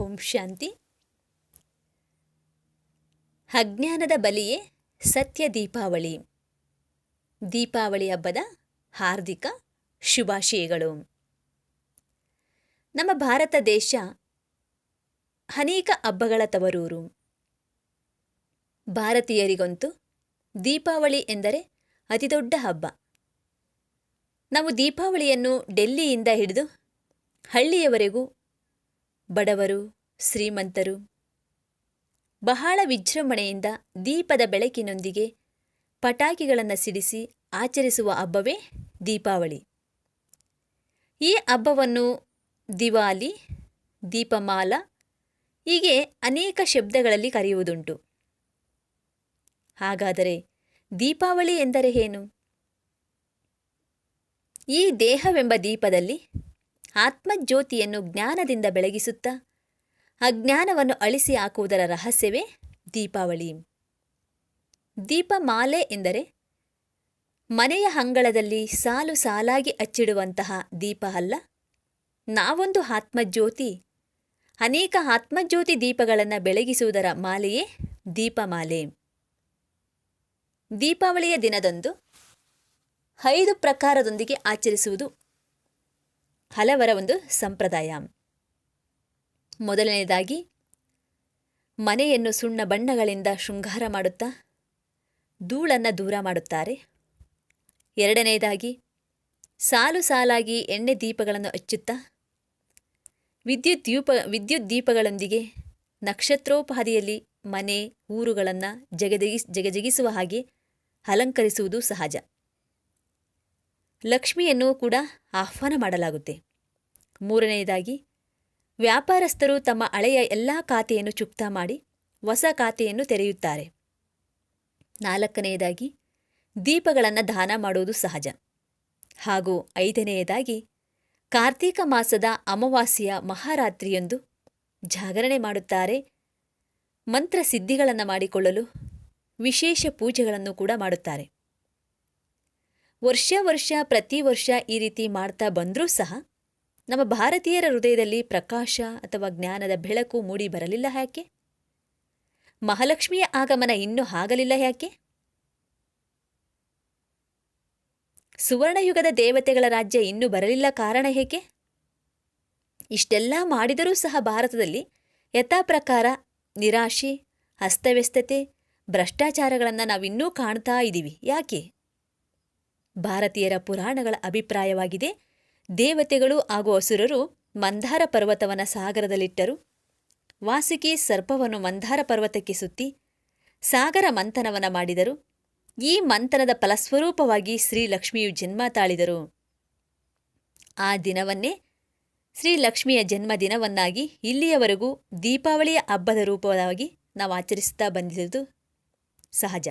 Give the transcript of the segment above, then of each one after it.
ಓಂ ಶಾಂತಿ. ಅಜ್ಞಾನದ ಬಲಿಯೇ ಸತ್ಯ ದೀಪಾವಳಿ. ದೀಪಾವಳಿ ಹಬ್ಬದ ಹಾರ್ದಿಕ ಶುಭಾಶಯಗಳು. ನಮ್ಮ ಭಾರತ ದೇಶ ಅನೇಕ ಹಬ್ಬಗಳ ತವರೂರು. ಭಾರತೀಯರಿಗಂತೂ ದೀಪಾವಳಿ ಎಂದರೆ ಅತಿದೊಡ್ಡ ಹಬ್ಬ. ನಾವು ದೀಪಾವಳಿಯನ್ನು ಡೆಲ್ಲಿಯಿಂದ ಹಿಡಿದು ಹಳ್ಳಿಯವರೆಗೂ ಬಡವರು, ಶ್ರೀಮಂತರು. ಬಹಳ ವಿಜೃಂಭಣೆಯಿಂದ ದೀಪದ ಬೆಳಕಿನೊಂದಿಗೆ ಪಟಾಕಿಗಳನ್ನು ಸಿಡಿಸಿ ಆಚರಿಸುವ ಹಬ್ಬವೇ ದೀಪಾವಳಿ. ಈ ಹಬ್ಬವನ್ನು ದಿವಾಲಿ, ದೀಪಮಾಲ ಹೀಗೆ ಅನೇಕ ಶಬ್ದಗಳಲ್ಲಿ ಕರೆಯುವುದುಂಟು. ಹಾಗಾದರೆ ದೀಪಾವಳಿ ಎಂದರೆ ಏನು? ಈ ದೇಹವೆಂಬ ದೀಪದಲ್ಲಿ ಆತ್ಮಜ್ಯೋತಿಯನ್ನು ಜ್ಞಾನದಿಂದ ಬೆಳಗಿಸುತ್ತಾ ಅಜ್ಞಾನವನ್ನು ಅಳಿಸಿ ಹಾಕುವುದರ ರಹಸ್ಯವೇ ದೀಪಾವಳಿ. ದೀಪಮಾಲೆ ಎಂದರೆ ಮನೆಯ ಅಂಗಳದಲ್ಲಿ ಸಾಲು ಸಾಲಾಗಿ ಅಚ್ಚಿಡುವಂತಹ ದೀಪ ಅಲ್ಲ, ನಾವೊಂದು ಆತ್ಮಜ್ಯೋತಿ, ಅನೇಕ ಆತ್ಮಜ್ಯೋತಿ ದೀಪಗಳನ್ನು ಬೆಳಗಿಸುವುದರ ಮಾಲೆಯೇ ದೀಪಮಾಲೆ. ದೀಪಾವಳಿಯ ದಿನದಂದು ಐದು ಪ್ರಕಾರದೊಂದಿಗೆ ಆಚರಿಸುವುದು ಹಲವರ ಒಂದು ಸಂಪ್ರದಾಯ. ಮೊದಲನೆಯದಾಗಿ, ಮನೆಯನ್ನು ಸುಣ್ಣ ಬಣ್ಣಗಳಿಂದ ಶೃಂಗಾರ ಮಾಡುತ್ತಾ, ಧೂಳನ್ನು ದೂರ ಮಾಡುತ್ತಾರೆ. ಎರಡನೆಯದಾಗಿ, ಸಾಲು ಸಾಲಾಗಿ ಎಣ್ಣೆ ದೀಪಗಳನ್ನು ಹಚ್ಚುತ್ತಾ, ವಿದ್ಯುತ್ ದೀಪ ವಿದ್ಯುತ್ ದೀಪಗಳೊಂದಿಗೆ ನಕ್ಷತ್ರೋಪಾದಿಯಲ್ಲಿ ಮನೆ, ಊರುಗಳನ್ನು ಜಗದಗಿಸ್ ಜಗಜಗಿಸುವ ಹಾಗೆ ಅಲಂಕರಿಸುವುದು ಸಹಜ. ಲಕ್ಷ್ಮಿಯನ್ನು ಕೂಡ ಆಹ್ವಾನ ಮಾಡಲಾಗುತ್ತೆ. ಮೂರನೆಯದಾಗಿ, ವ್ಯಾಪಾರಸ್ಥರು ತಮ್ಮ ಹಳೆಯ ಎಲ್ಲ ಖಾತೆಯನ್ನು ಚುಕ್ತಾ ಮಾಡಿ ಹೊಸ ಖಾತೆಯನ್ನು ತೆರೆಯುತ್ತಾರೆ. ನಾಲ್ಕನೆಯದಾಗಿ, ದೀಪಗಳನ್ನು ದಾನ ಮಾಡುವುದು ಸಹಜ. ಹಾಗೂ ಐದನೆಯದಾಗಿ, ಕಾರ್ತೀಕ ಮಾಸದ ಅಮಾವಾಸ್ಯೆಯ ಮಹಾರಾತ್ರಿಯೊಂದು ಜಾಗರಣೆ ಮಾಡುತ್ತಾರೆ. ಮಂತ್ರ ಸಿದ್ಧಿಗಳನ್ನು ಮಾಡಿಕೊಳ್ಳಲು ವಿಶೇಷ ಪೂಜೆಗಳನ್ನು ಕೂಡ ಮಾಡುತ್ತಾರೆ. ವರ್ಷ ವರ್ಷ ಪ್ರತಿ ವರ್ಷ ಈ ರೀತಿ ಮಾಡ್ತಾ ಬಂದರೂ ಸಹ ನಮ್ಮ ಭಾರತೀಯರ ಹೃದಯದಲ್ಲಿ ಪ್ರಕಾಶ ಅಥವಾ ಜ್ಞಾನದ ಬೆಳಕು ಮೂಡಿ ಬರಲಿಲ್ಲ ಯಾಕೆ ಮಹಾಲಕ್ಷ್ಮಿಯ ಆಗಮನ ಇನ್ನೂ ಆಗಲಿಲ್ಲ ಯಾಕೆ ಸುವರ್ಣಯುಗದ ದೇವತೆಗಳ ರಾಜ್ಯ ಇನ್ನೂ ಬರಲಿಲ್ಲ ಕಾರಣ ಹೇಗೆ? ಇಷ್ಟೆಲ್ಲ ಮಾಡಿದರೂ ಸಹ ಭಾರತದಲ್ಲಿ ಯಥಾಪ್ರಕಾರ ನಿರಾಶೆ, ಅಸ್ತವ್ಯಸ್ತತೆ, ಭ್ರಷ್ಟಾಚಾರಗಳನ್ನು ನಾವಿನ್ನೂ ಕಾಣ್ತಾ ಇದ್ದೀವಿ ಯಾಕೆ? ಭಾರತೀಯರ ಪುರಾಣಗಳ ಅಭಿಪ್ರಾಯವಾಗಿದೆ. ದೇವತೆಗಳು ಹಾಗೂ ಅಸುರರು ಮಂದಾರ ಪರ್ವತವನ ಸಾಗರದಲ್ಲಿಟ್ಟರು. ವಾಸುಕಿ ಸರ್ಪವನ್ನು ಮಂದಾರ ಪರ್ವತಕ್ಕೆ ಸುತ್ತಿ ಸಾಗರ ಮಂಥನವನ್ನು ಮಾಡಿದರು. ಈ ಮಂಥನದ ಫಲಸ್ವರೂಪವಾಗಿ ಶ್ರೀಲಕ್ಷ್ಮಿಯು ಜನ್ಮ ತಾಳಿದರು. ಆ ದಿನವನ್ನೇ ಶ್ರೀಲಕ್ಷ್ಮಿಯ ಜನ್ಮದಿನವನ್ನಾಗಿ ಇಲ್ಲಿಯವರೆಗೂ ದೀಪಾವಳಿಯ ಹಬ್ಬದ ರೂಪವಾಗಿ ನಾವು ಆಚರಿಸುತ್ತಾ ಬಂದಿರುವುದು ಸಹಜ.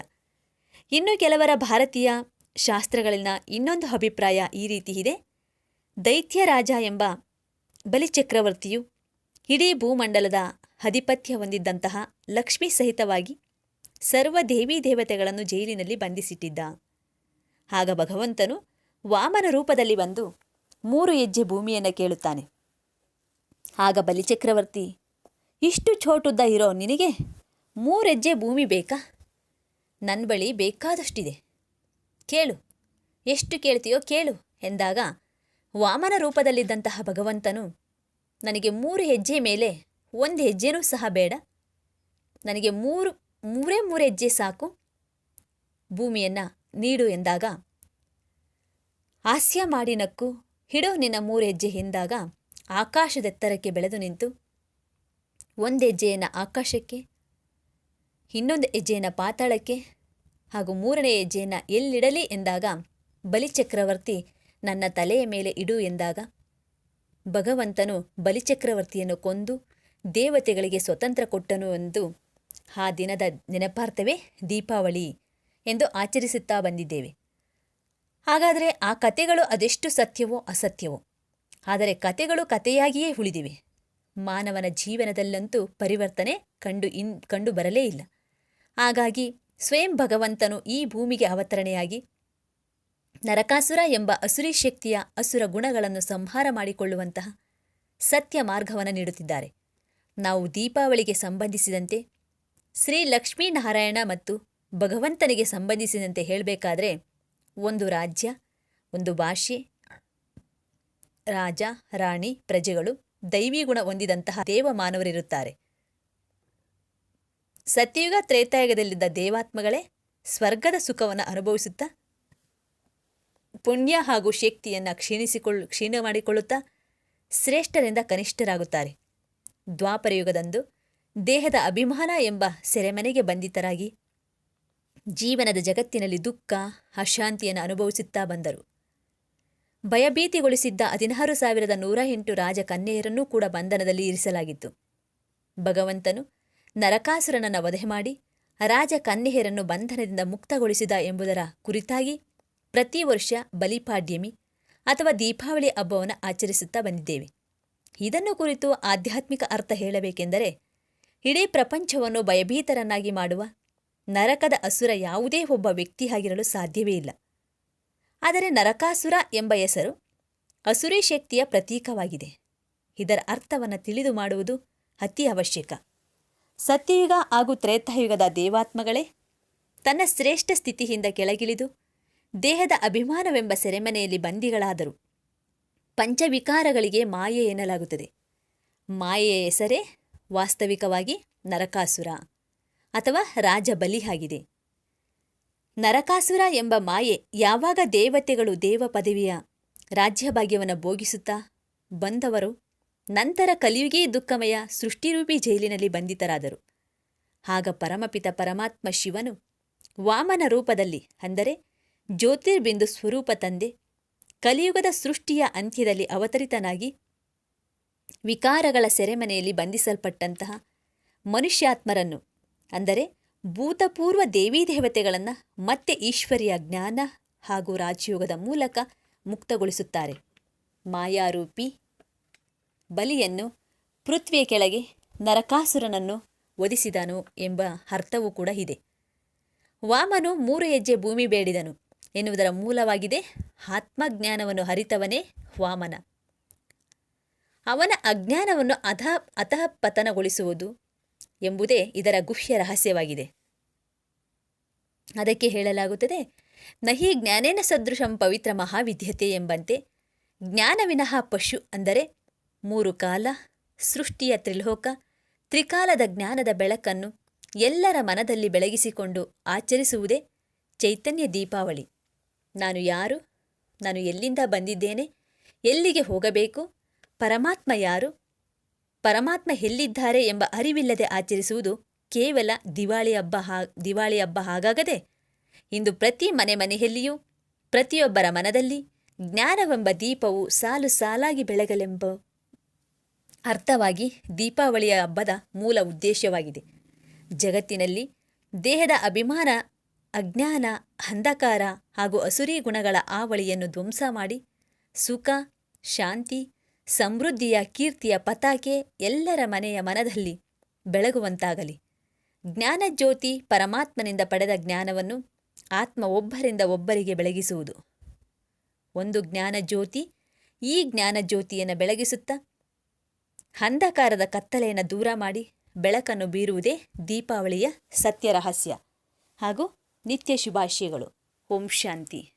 ಇನ್ನು ಕೆಲವರ ಭಾರತೀಯ ಶಾಸ್ತ್ರಗಳಲ್ಲಿನ ಇನ್ನೊಂದು ಅಭಿಪ್ರಾಯ ಈ ರೀತಿ ಇದೆ. ದೈತ್ಯ ರಾಜ ಎಂಬ ಬಲಿಚಕ್ರವರ್ತಿಯು ಇಡೀ ಭೂಮಂಡಲದ ಅಧಿಪತ್ಯ ಹೊಂದಿದ್ದಂತಹ ಲಕ್ಷ್ಮಿ ಸಹಿತವಾಗಿ ಸರ್ವ ದೇವಿ ದೇವತೆಗಳನ್ನು ಜೈಲಿನಲ್ಲಿ ಬಂಧಿಸಿಟ್ಟಿದ್ದ. ಆಗ ಭಗವಂತನು ವಾಮನ ರೂಪದಲ್ಲಿ ಬಂದು ಮೂರು ಹೆಜ್ಜೆ ಭೂಮಿಯನ್ನು ಕೇಳುತ್ತಾನೆ. ಆಗ ಬಲಿಚಕ್ರವರ್ತಿ, ಇಷ್ಟು ಛೋಟುದ್ದ ಇರೋ ನಿನಗೆ ಮೂರೆಜ್ಜೆ ಭೂಮಿ ಬೇಕಾ? ನನ್ನ ಬಳಿ ಬೇಕಾದಷ್ಟಿದೆ. ಕೇಳು. ಎಷ್ಟು ಕೇಳ್ತೀಯೋ ಕೇಳು ಎಂದಾಗ, ವಾಮನ ರೂಪದಲ್ಲಿದ್ದಂತಹ ಭಗವಂತನು ನನಗೆ ಮೂರು ಹೆಜ್ಜೆ ಮೇಲೆ ಒಂದು ಹೆಜ್ಜೆನೂ ಸಹ ಬೇಡ. ನನಗೆ ಮೂರು, ಮೂರೇ ಮೂರು ಹೆಜ್ಜೆ ಸಾಕು. ಭೂಮಿಯನ್ನು ನೀಡು ಎಂದಾಗ, ಹಾಸ್ಯ ಮಾಡಿ ನಕ್ಕು, ಹಿಡೋ ನಿನ್ನ ಮೂರು ಹೆಜ್ಜೆ ಎಂದಾಗ ಆಕಾಶದೆತ್ತರಕ್ಕೆ ಬೆಳೆದು ನಿಂತು, ಒಂದು ಹೆಜ್ಜೆಯನ್ನು ಆಕಾಶಕ್ಕೆ, ಇನ್ನೊಂದು ಹೆಜ್ಜೆಯನ್ನು ಪಾತಾಳಕ್ಕೆ ಹಾಗೂ ಮೂರನೇ ಹೆಜ್ಜೆಯನ್ನು ಎಲ್ಲಿಡಲಿ ಎಂದಾಗ ಬಲಿಚಕ್ರವರ್ತಿ ನನ್ನ ತಲೆಯ ಮೇಲೆ ಇಡು ಎಂದಾಗ ಭಗವಂತನು ಬಲಿಚಕ್ರವರ್ತಿಯನ್ನು ಕೊಂದು ದೇವತೆಗಳಿಗೆ ಸ್ವತಂತ್ರ ಕೊಟ್ಟನು ಎಂದು ಆ ದಿನದ ನೆನಪಾರ್ಥವೇ ದೀಪಾವಳಿ ಎಂದು ಆಚರಿಸುತ್ತಾ ಬಂದಿದ್ದೇವೆ. ಹಾಗಾದರೆ ಆ ಕತೆಗಳು ಅದೆಷ್ಟು ಸತ್ಯವೋ ಅಸತ್ಯವೋ? ಆದರೆ ಕತೆಗಳು ಕತೆಯಾಗಿಯೇ ಉಳಿದಿವೆ. ಮಾನವನ ಜೀವನದಲ್ಲಂತೂ ಪರಿವರ್ತನೆ ಕಂಡು ಇನ್, ಕಂಡು ಬರಲೇ ಇಲ್ಲ. ಹಾಗಾಗಿ ಸ್ವಯಂ ಭಗವಂತನು ಈ ಭೂಮಿಗೆ ಅವತರಣೆಯಾಗಿ ನರಕಾಸುರ ಎಂಬ ಅಸುರಿ ಶಕ್ತಿಯ ಅಸುರ ಗುಣಗಳನ್ನು ಸಂಹಾರ ಮಾಡಿಕೊಳ್ಳುವಂತಹ ಸತ್ಯ ಮಾರ್ಗವನ್ನು ನೀಡುತ್ತಿದ್ದಾರೆ. ನಾವು ದೀಪಾವಳಿಗೆ ಸಂಬಂಧಿಸಿದಂತೆ ಶ್ರೀ ಲಕ್ಷ್ಮೀನಾರಾಯಣ ಮತ್ತು ಭಗವಂತನಿಗೆ ಸಂಬಂಧಿಸಿದಂತೆ ಹೇಳಬೇಕಾದ್ರೆ ಒಂದು ರಾಜ್ಯ, ಒಂದು ಭಾಷೆ, ರಾಜ, ರಾಣಿ, ಪ್ರಜೆಗಳು ದೈವಿ ಗುಣ ಹೊಂದಿದಂತಹ ದೇವಮಾನವರಿರುತ್ತಾರೆ. ಸತ್ಯಯುಗ ತ್ರೇತಾಯುಗದಲ್ಲಿದ್ದ ದೇವಾತ್ಮಗಳೇ ಸ್ವರ್ಗದ ಸುಖವನ್ನು ಅನುಭವಿಸುತ್ತಾ, ಪುಣ್ಯ ಹಾಗೂ ಶಕ್ತಿಯನ್ನು ಕ್ಷೀಣಿಸಿಕೊಳ್ಳು, ಕ್ಷೀಣ ಮಾಡಿಕೊಳ್ಳುತ್ತಾ ಶ್ರೇಷ್ಠರಿಂದ ಕನಿಷ್ಠರಾಗುತ್ತಾರೆ. ದ್ವಾಪರಯುಗದಂದು ದೇಹದ ಅಭಿಮಾನ ಎಂಬ ಸೆರೆಮನೆಗೆ ಬಂಧಿತರಾಗಿ ಜೀವನದ ಜಗತ್ತಿನಲ್ಲಿ ದುಃಖ, ಅಶಾಂತಿಯನ್ನು ಅನುಭವಿಸುತ್ತಾ ಬಂದರು. ಭಯಭೀತಿಗೊಳಿಸಿದ್ದ ಹದಿನಾರು ಸಾವಿರದ ನೂರ ಎಂಟು ರಾಜಕನ್ಯೆಯರನ್ನೂ ಕೂಡ ಬಂಧನದಲ್ಲಿ ಇರಿಸಲಾಗಿತ್ತು. ಭಗವಂತನು ನರಕಾಸುರನನ್ನು ವಧೆ ಮಾಡಿ ರಾಜ ಕನ್ಯೆಯರನ್ನು ಬಂಧನದಿಂದ ಮುಕ್ತಗೊಳಿಸಿದ ಎಂಬುದರ ಕುರಿತಾಗಿ ಪ್ರತಿ ವರ್ಷ ಬಲಿಪಾಡ್ಯಮಿ ಅಥವಾ ದೀಪಾವಳಿ ಹಬ್ಬವನ್ನು ಆಚರಿಸುತ್ತಾ ಬಂದಿದ್ದೇವೆ. ಇದನ್ನು ಕುರಿತು ಆಧ್ಯಾತ್ಮಿಕ ಅರ್ಥ ಹೇಳಬೇಕೆಂದರೆ, ಇಡೀ ಪ್ರಪಂಚವನ್ನು ಭಯಭೀತರನ್ನಾಗಿ ಮಾಡುವ ನರಕದ ಅಸುರ ಯಾವುದೇ ಒಬ್ಬ ವ್ಯಕ್ತಿಯಾಗಿರಲು ಸಾಧ್ಯವೇ ಇಲ್ಲ. ಆದರೆ ನರಕಾಸುರ ಎಂಬ ಹೆಸರು ಅಸುರಿ ಶಕ್ತಿಯ ಪ್ರತೀಕವಾಗಿದೆ. ಇದರ ಅರ್ಥವನ್ನು ತಿಳಿದು ಮಾಡುವುದು ಅತಿ ಅವಶ್ಯಕ. ಸತ್ಯಯುಗ ಹಾಗೂ ತ್ರೇತಾಯುಗದ ದೇವಾತ್ಮಗಳೇ, ತನ್ನ ಶ್ರೇಷ್ಠ ಸ್ಥಿತಿಯಿಂದ ಕೆಳಗಿಳಿದು ದೇಹದ ಅಭಿಮಾನವೆಂಬ ಸೆರೆಮನೆಯಲ್ಲಿ ಬಂದಿಗಳಾದರು ಪಂಚವಿಕಾರಗಳಿಗೆ ಮಾಯೆ ಎನ್ನಲಾಗುತ್ತದೆ. ಮಾಯೆಯ ಹೆಸರೇ ವಾಸ್ತವಿಕವಾಗಿ ನರಕಾಸುರ ಅಥವಾ ರಾಜಬಲಿ ಆಗಿದೆ ನರಕಾಸುರ ಎಂಬ ಮಾಯೆ ಯಾವಾಗ ದೇವತೆಗಳು ದೇವ ಪದವಿಯ ರಾಜ್ಯಭಾಗ್ಯವನ್ನು ಭೋಗಿಸುತ್ತಾ ಬಂದವರು ನಂತರ ಕಲಿಯುಗೇ ದುಃಖಮಯ ಸೃಷ್ಟಿರೂಪಿ ಜೈಲಿನಲ್ಲಿ ಬಂಧಿತರಾದರು. ಆಗ ಪರಮಪಿತ ಪರಮಾತ್ಮ ಶಿವನು ವಾಮನ ರೂಪದಲ್ಲಿ, ಅಂದರೆ ಜ್ಯೋತಿರ್ಬಿಂದು ಸ್ವರೂಪ ತಂದೆ, ಕಲಿಯುಗದ ಸೃಷ್ಟಿಯ ಅಂತ್ಯದಲ್ಲಿ ಅವತರಿತನಾಗಿ ವಿಕಾರಗಳ ಸೆರೆಮನೆಯಲ್ಲಿ ಬಂಧಿಸಲ್ಪಟ್ಟಂತಹ ಮನುಷ್ಯಾತ್ಮರನ್ನು, ಅಂದರೆ ಭೂತಪೂರ್ವ ದೇವೀದೇವತೆಗಳನ್ನು ಮತ್ತೆ ಈಶ್ವರಿಯ ಜ್ಞಾನ ಹಾಗೂ ರಾಜಯೋಗದ ಮೂಲಕ ಮುಕ್ತಗೊಳಿಸುತ್ತಾರೆ. ಮಾಯಾರೂಪಿ ಬಲಿಯನ್ನು ಪೃಥ್ವಿಯ ಕೆಳಗೆ ನರಕಾಸುರನನ್ನು ವಧಿಸಿದನು ಎಂಬ ಅರ್ಥವೂ ಕೂಡ ಇದೆ. ವಾಮನು ಮೂರು ಹೆಜ್ಜೆ ಭೂಮಿ ಬೇಡಿದನು ಎನ್ನುವುದರ ಮೂಲವಾಗಿದೆ ಆತ್ಮಜ್ಞಾನವನ್ನು ಹರಿತವನೇ ವಾಮನ. ಅವನ ಅಜ್ಞಾನವನ್ನು ಅಧ ಅತಃ ಪತನಗೊಳಿಸುವುದು ಎಂಬುದೇ ಇದರ ಗುಹ್ಯ ರಹಸ್ಯವಾಗಿದೆ. ಅದಕ್ಕೆ ಹೇಳಲಾಗುತ್ತದೆ, ನಹಿ ಜ್ಞಾನೇನ ಸದೃಶಂ ಪವಿತ್ರ ಮಹಾವಿದ್ಯತೆ ಎಂಬಂತೆ ಜ್ಞಾನ ವಿನಃ ಪಶು ಅಂದರೆ ಮೂರು ಕಾಲ, ಸೃಷ್ಟಿಯ ತ್ರಿಲೋಕ, ತ್ರಿಕಾಲದ ಜ್ಞಾನದ ಬೆಳಕನ್ನು ಎಲ್ಲರ ಮನದಲ್ಲಿ ಬೆಳಗಿಸಿಕೊಂಡು ಆಚರಿಸುವುದೇ ಚೈತನ್ಯ ದೀಪಾವಳಿ. ನಾನು ಯಾರು? ನಾನು ಎಲ್ಲಿಂದ ಬಂದಿದ್ದೇನೆ? ಎಲ್ಲಿಗೆ ಹೋಗಬೇಕು? ಪರಮಾತ್ಮ ಯಾರು? ಪರಮಾತ್ಮ ಎಲ್ಲಿದ್ದಾರೆ ಎಂಬ ಅರಿವಿಲ್ಲದೆ ಆಚರಿಸುವುದು ಕೇವಲ ದಿವಾಳಿ ಹಬ್ಬ ಹಾ, ದಿವಾಳಿ ಹಬ್ಬ ಹಾಗಾಗದೆ? ಇಂದು ಪ್ರತಿ ಮನೆ ಮನೆಯಲ್ಲಿಯೂ, ಪ್ರತಿಯೊಬ್ಬರ ಮನದಲ್ಲಿ ಜ್ಞಾನವೆಂಬ ದೀಪವು ಸಾಲು ಸಾಲಾಗಿ ಬೆಳಗಲೆಂಬ ಅರ್ಥವಾಗಿ ದೀಪಾವಳಿಯ ಹಬ್ಬದ ಮೂಲ ಉದ್ದೇಶವಾಗಿದೆ. ಜಗತ್ತಿನಲ್ಲಿ ದೇಹದ ಅಭಿಮಾನ, ಅಜ್ಞಾನ, ಅಂಧಕಾರ ಹಾಗೂ ಅಸುರಿ ಗುಣಗಳ ಆವಳಿಯನ್ನು ಧ್ವಂಸ ಮಾಡಿ ಸುಖ, ಶಾಂತಿ, ಸಮೃದ್ಧಿಯ ಕೀರ್ತಿಯ ಪತಾಕೆ ಎಲ್ಲರ ಮನೆಯ ಮನದಲ್ಲಿ ಬೆಳಗುವಂತಾಗಲಿ. ಜ್ಞಾನಜ್ಯೋತಿ ಪರಮಾತ್ಮನಿಂದ ಪಡೆದ ಜ್ಞಾನವನ್ನು ಆತ್ಮ ಒಬ್ಬರಿಂದ ಒಬ್ಬರಿಗೆ ಬೆಳಗಿಸುವುದು. ಒಂದು ಜ್ಞಾನಜ್ಯೋತಿ ಈ ಜ್ಞಾನಜ್ಯೋತಿಯನ್ನು ಬೆಳಗಿಸುತ್ತಾ ಅಂಧಕಾರದ ಕತ್ತಲೆಯನ್ನು ದೂರ ಮಾಡಿ ಬೆಳಕನ್ನು ಬೀರುವುದೇ ದೀಪಾವಳಿಯ ಸತ್ಯ ರಹಸ್ಯ. ಹಾಗೂ ನಿತ್ಯ ಶುಭಾಶಯಗಳು. ಓಂ ಶಾಂತಿ.